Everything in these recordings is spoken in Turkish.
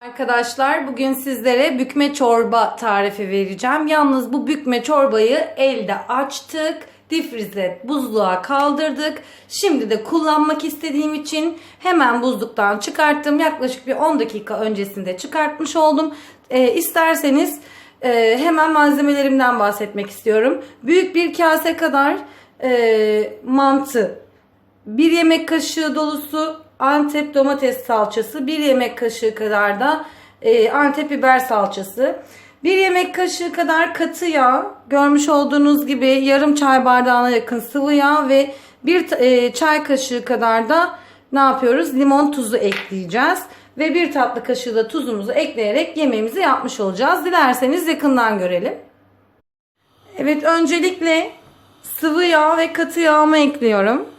Arkadaşlar bugün sizlere bükme çorba tarifi vereceğim. Yalnız bu bükme çorbayı elde açtık. Difrize buzluğa kaldırdık. Şimdi de kullanmak istediğim için hemen buzluktan çıkarttım. Yaklaşık bir 10 dakika öncesinde çıkartmış oldum. Ee, isterseniz e, hemen malzemelerimden bahsetmek istiyorum. Büyük bir kase kadar e, mantı, 1 yemek kaşığı dolusu Antep domates salçası, 1 yemek kaşığı kadar da e, Antep biber salçası, 1 yemek kaşığı kadar katı yağ, görmüş olduğunuz gibi yarım çay bardağına yakın sıvı yağ ve 1 e, çay kaşığı kadar da ne yapıyoruz? Limon tuzu ekleyeceğiz. Ve bir tatlı kaşığı da tuzumuzu ekleyerek yemeğimizi yapmış olacağız. Dilerseniz yakından görelim. Evet öncelikle sıvı yağ ve katı yağımı ekliyorum.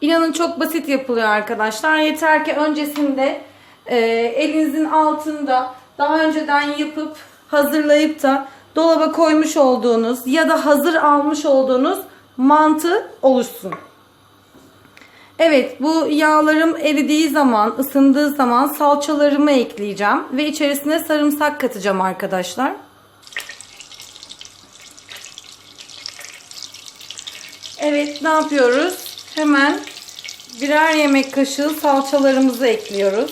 İnanın çok basit yapılıyor arkadaşlar. Yeter ki öncesinde e, elinizin altında daha önceden yapıp hazırlayıp da dolaba koymuş olduğunuz ya da hazır almış olduğunuz mantı oluşsun. Evet bu yağlarım eridiği zaman ısındığı zaman salçalarımı ekleyeceğim ve içerisine sarımsak katacağım arkadaşlar. Evet ne yapıyoruz? Hemen birer yemek kaşığı salçalarımızı ekliyoruz.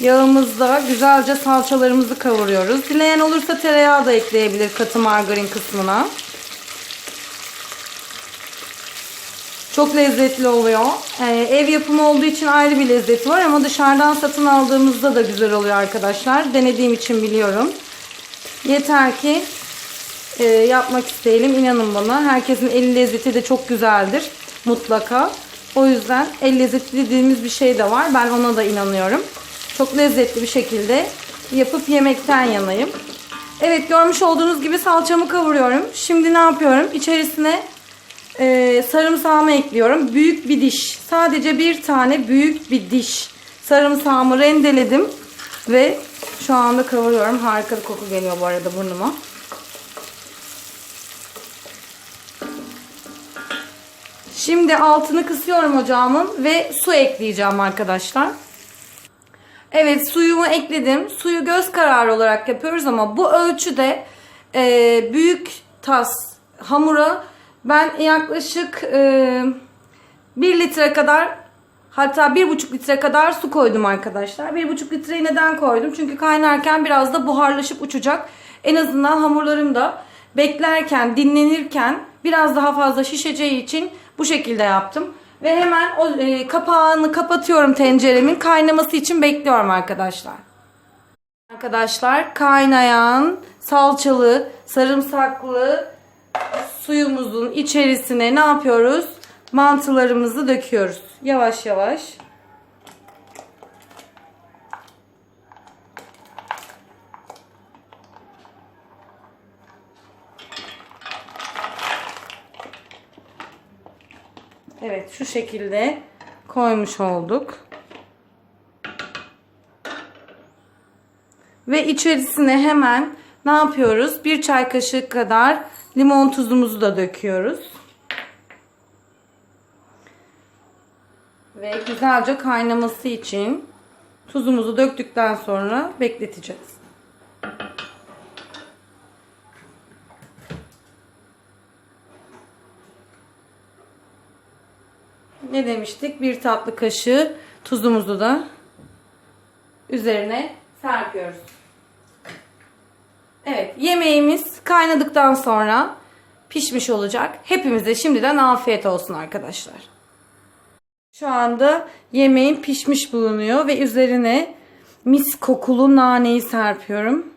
Yağımızda güzelce salçalarımızı kavuruyoruz. Dileyen olursa tereyağı da ekleyebilir katı margarin kısmına. Çok lezzetli oluyor. Ee, ev yapımı olduğu için ayrı bir lezzeti var ama dışarıdan satın aldığımızda da güzel oluyor arkadaşlar. Denediğim için biliyorum. Yeter ki e, yapmak isteyelim. İnanın bana. Herkesin el lezzeti de çok güzeldir. Mutlaka. O yüzden el lezzeti dediğimiz bir şey de var. Ben ona da inanıyorum. Çok lezzetli bir şekilde yapıp yemekten yanayım. Evet görmüş olduğunuz gibi salçamı kavuruyorum. Şimdi ne yapıyorum? İçerisine e, sarımsağımı ekliyorum. Büyük bir diş. Sadece bir tane büyük bir diş. Sarımsağımı rendeledim. Ve şu anda kavuruyorum. Harika bir koku geliyor bu arada burnuma. Şimdi altını kısıyorum ocağımın ve su ekleyeceğim arkadaşlar. Evet suyumu ekledim. Suyu göz kararı olarak yapıyoruz ama bu ölçüde e, büyük tas hamura ben yaklaşık e, 1 litre kadar hatta 1,5 litre kadar su koydum arkadaşlar. 1,5 litreyi neden koydum? Çünkü kaynarken biraz da buharlaşıp uçacak. En azından hamurlarım da beklerken, dinlenirken biraz daha fazla şişeceği için bu şekilde yaptım. Ve hemen o e, kapağını kapatıyorum tenceremin kaynaması için bekliyorum arkadaşlar. Arkadaşlar kaynayan salçalı, sarımsaklı suyumuzun içerisine ne yapıyoruz? Mantılarımızı döküyoruz. Yavaş yavaş. Evet şu şekilde koymuş olduk. Ve içerisine hemen ne yapıyoruz? Bir çay kaşığı kadar limon tuzumuzu da döküyoruz. Ve güzelce kaynaması için tuzumuzu döktükten sonra bekleteceğiz. Ne demiştik? Bir tatlı kaşığı tuzumuzu da üzerine serpiyoruz. Evet yemeğimiz kaynadıktan sonra pişmiş olacak. Hepimize şimdiden afiyet olsun arkadaşlar. Şu anda yemeğim pişmiş bulunuyor ve üzerine mis kokulu naneyi serpiyorum.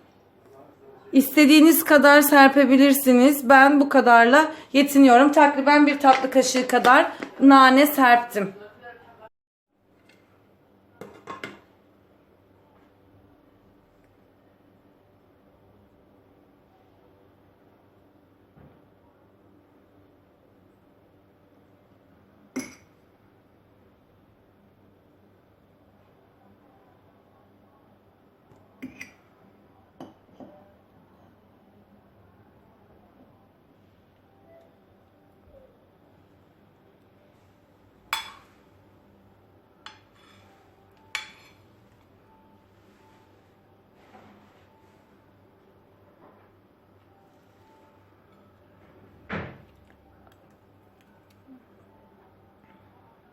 İstediğiniz kadar serpebilirsiniz. Ben bu kadarla yetiniyorum. Takriben bir tatlı kaşığı kadar nane serptim.